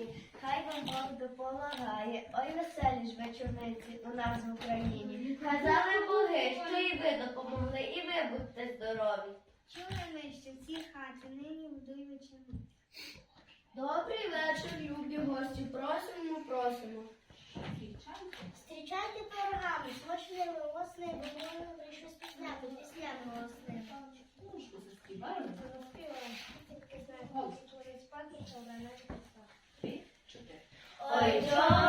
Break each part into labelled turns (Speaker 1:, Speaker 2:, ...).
Speaker 1: хаті, хай вам Бог допомагає. Ой, веселі ж вечорниці у нас в Україні. Казали боги, що і ви допомогли, і ви будьте здорові.
Speaker 2: Чули ми, що в цій хаті нині будують вечорниці.
Speaker 1: Добрий вечір, любі гості. Просимо, просимо.
Speaker 2: Зустрічайте пирогами, смачними голосними, бо ми прийшли спізняти,
Speaker 1: Ой, чорна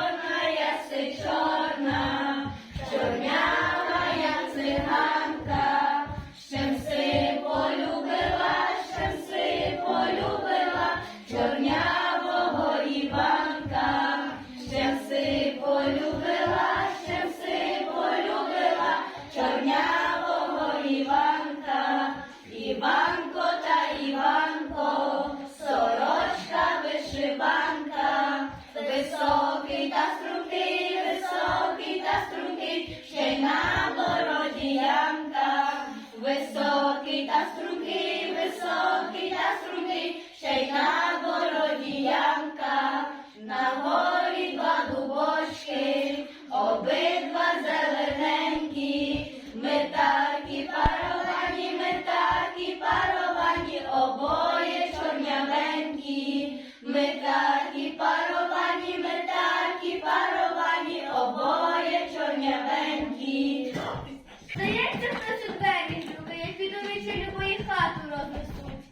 Speaker 1: Здається, хтось у двері любить, як піду вечерю мої хату рознесуть.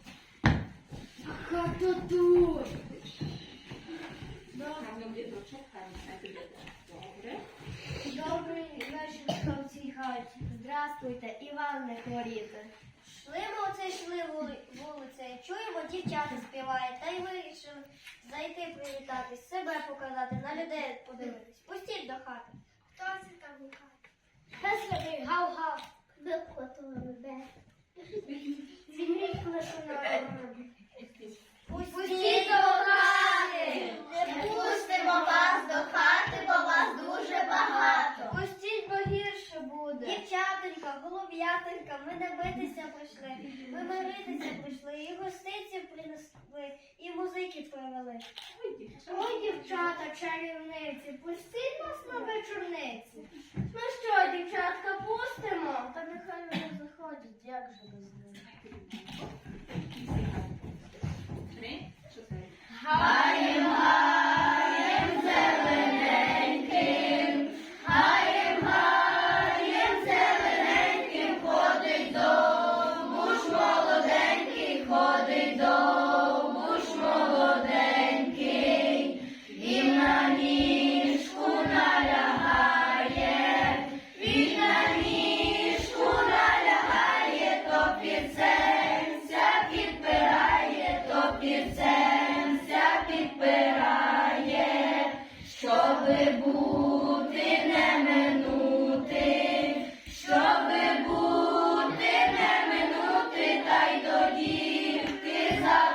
Speaker 1: Хата тут. Добрий вечір, в цій хаті. Здравствуйте, Іван не хворіте. Шли ми оце йшли вулицею, чуємо, дівчата співають, та й вирішили зайти привітатись, себе показати, на людей подивитись. Пустіть до хати.
Speaker 2: Хто це там
Speaker 1: Песляди, гав-гав. На Пустіть до хати!
Speaker 2: Не пустимо вас до хати, бо вас дуже багато.
Speaker 1: Пустіть, бо гірше буде.
Speaker 2: Дівчатонька, голуб'ятонька, ми не битися прийшли, ми миритися прийшли, і гостиці принесли, і музики привели.
Speaker 1: Ой, дівчата, чарівниці, пустіть нас на вечорниці. Ну що, дівчатка, пустимо? Та нехай вони заходять, як же без них. Гаєм, гаєм, Jesus.